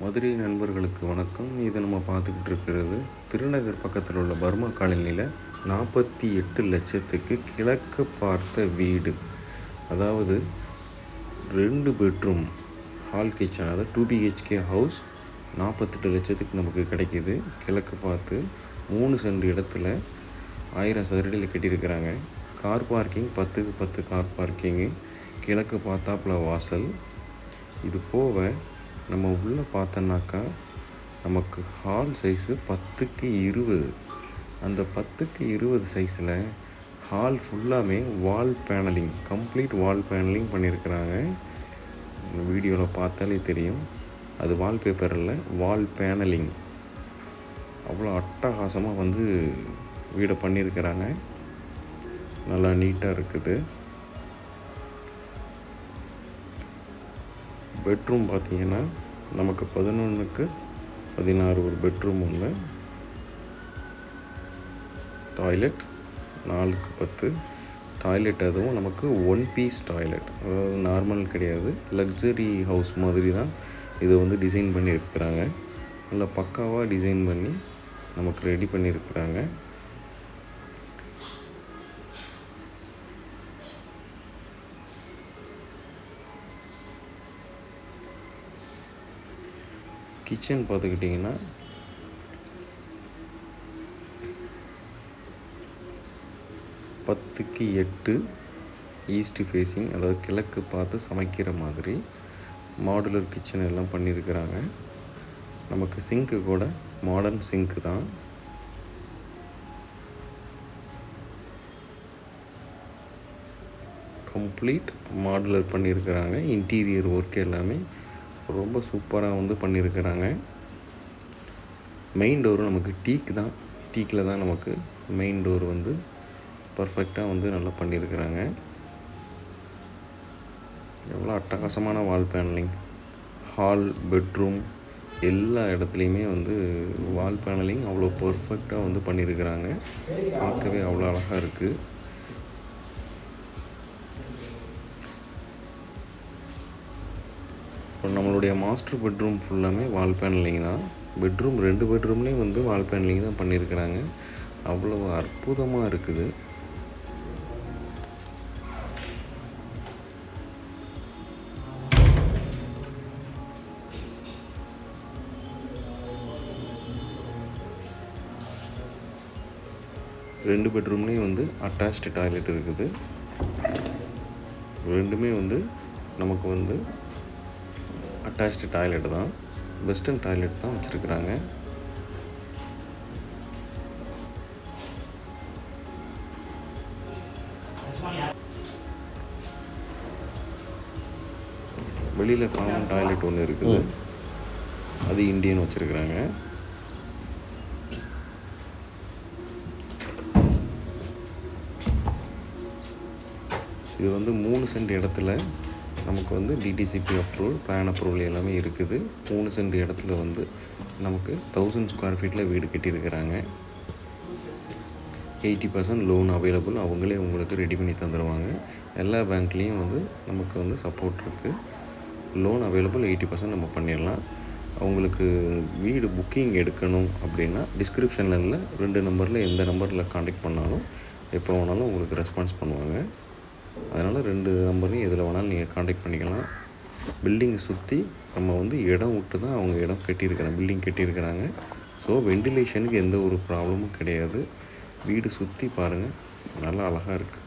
மதுரை நண்பர்களுக்கு வணக்கம். இதை நம்ம பார்த்துக்கிட்டு இருக்கிறது திருநகர் பக்கத்தில் உள்ள பர்மா காலனியில் நாற்பத்தி எட்டு லட்சத்துக்கு கிழக்கு பார்த்த வீடு. அதாவது ரெண்டு பெட்ரூம் ஹால் கிச்சன் அதாவது டூ பிஹெச்கே ஹவுஸ் நாற்பத்தெட்டு லட்சத்துக்கு நமக்கு கிடைக்கிது. கிழக்கு பார்த்து மூணு சென்ட் இடத்துல ஆயிரம் சதுரடியில் கட்டியிருக்கிறாங்க. கார் பார்க்கிங் பத்துக்கு பத்து கார் பார்க்கிங்கு கிழக்கு பார்த்தாப்புல வாசல். இது போக நம்ம உள்ளே பார்த்தோன்னாக்கா நமக்கு ஹால் சைஸு பத்துக்கு இருபது. அந்த பத்துக்கு இருபது சைஸில் ஹால் ஃபுல்லாமே wall paneling complete wall paneling பண்ணியிருக்கிறாங்க வீடியோவில் பார்த்தாலே தெரியும். அது வால்பேப்பரில் வால் பேனலிங் அவ்வளோ அட்டகாசமாக வந்து வீடை பண்ணியிருக்கிறாங்க நல்லா நீட்டாக இருக்குது. பெட்ரூம் பார்த்தீங்கன்னா நமக்கு பதினொன்றுக்கு பதினாறு ஒரு பெட்ரூம் ஒன்று. டாய்லெட் நாலுக்கு பத்து. டாய்லெட் அதுவும் நமக்கு ஒன் பீஸ் டாய்லெட். அதாவது நார்மல் கிடையாது. லக்ஸரி ஹவுஸ் மாதிரி தான் இதை வந்து டிசைன் பண்ணியிருக்கிறாங்க. நல்லா பக்காவாக டிசைன் பண்ணி நமக்கு ரெடி பண்ணியிருக்கிறாங்க. கிச்சன் பார்த்துக்கிட்டிங்கன்னா பத்துக்கு எட்டு ஈஸ்ட் ஃபேஸிங் அதாவது கிழக்கு பார்த்து சமைக்கிற மாதிரி மாடுலர் கிச்சன் எல்லாம் பண்ணியிருக்கிறாங்க. நமக்கு சிங்க்கு கூட மாடர்ன் சிங்க்கு தான். கம்ப்ளீட் மாடுலர் பண்ணியிருக்கிறாங்க. இன்டீரியர் ஒர்க் எல்லாமே ரொம்ப சூப்பராக வந்து பண்ணியிருக்கிறாங்க மெயின் டோரும் நமக்கு டீக் தான். டீக்கில் தான் நமக்கு மெயின் டோர் வந்து பர்ஃபெக்டாக வந்து நல்லா பண்ணியிருக்கிறாங்க எவ்வளோ அட்டகாசமான வால் பேனலிங் ஹால் பெட்ரூம் எல்லா இடத்துலையுமே வந்து வால் பேனலிங் அவ்வளோ பர்ஃபெக்டாக வந்து பண்ணியிருக்கிறாங்க பார்க்கவே அவ்வளோ அழகாக இருக்குது இப்போ நம்மளுடைய மாஸ்டர் பெட்ரூம் ஃபுல்லாமே வால் பேனலிங் தான். பெட்ரூம் ரெண்டு பெட்ரூம்லேயும் வந்து வால் பேனலிங் தான் பண்ணியிருக்கிறாங்க. அவ்வளோ அற்புதமாக இருக்குது. ரெண்டு பெட்ரூம்லேயும் வந்து அட்டாச்டு டாய்லெட் இருக்குது. ரெண்டுமே வந்து நமக்கு வந்து அட்டாச்டு டாய்லெட் தான். வெஸ்டர்ன் டாய்லெட் தான் வச்சுருக்குறாங்க. வெளியில் காமன் டாய்லெட் ஒன்று இருக்குது. அது இந்தியன் வச்சுருக்குறாங்க. இது வந்து மூணு சென்ட் இடத்துல நமக்கு வந்து டிடிசிபி அப்ரூவல் பிளான் அப்ரூவல் எல்லாமே இருக்குது. மூணு சென்ட் இடத்துல வந்து நமக்கு தௌசண்ட் ஸ்கொயர் ஃபீட்டில் வீடு கட்டியிருக்கிறாங்க. எயிட்டி பர்சன்ட் லோன் அவைலபிள் அவங்களே உங்களுக்கு ரெடி பண்ணி தந்துடுவாங்க எல்லா பேங்க்லேயும் வந்து நமக்கு வந்து சப்போர்ட் இருக்குது லோன் அவைலபிள் எயிட்டி பர்சன்ட் நம்ம பண்ணிடலாம். அவங்களுக்கு வீடு புக்கிங் எடுக்கணும் அப்படின்னா டிஸ்கிரிப்ஷனில் ரெண்டு நம்பரில் எந்த நம்பரில் காண்டாக்ட் பண்ணாலும் எப்போ வேணாலும் உங்களுக்கு ரெஸ்பான்ஸ் பண்ணுவாங்க. அதனால் ரெண்டு நம்பரையும் எதில் வேணாலும் நீங்கள் காண்டாக்ட் பண்ணிக்கலாம். பில்டிங்கை சுற்றி நம்ம வந்து இடம் விட்டு தான் அவங்க இடம் கட்டியிருக்கிறாங்க பில்டிங் கட்டியிருக்கிறாங்க. ஸோ வெண்டிலேஷனுக்கு எந்த ஒரு ப்ராப்ளமும் கிடையாது. வீடு சுற்றி பாருங்கள் நல்லா அழகாக இருக்குது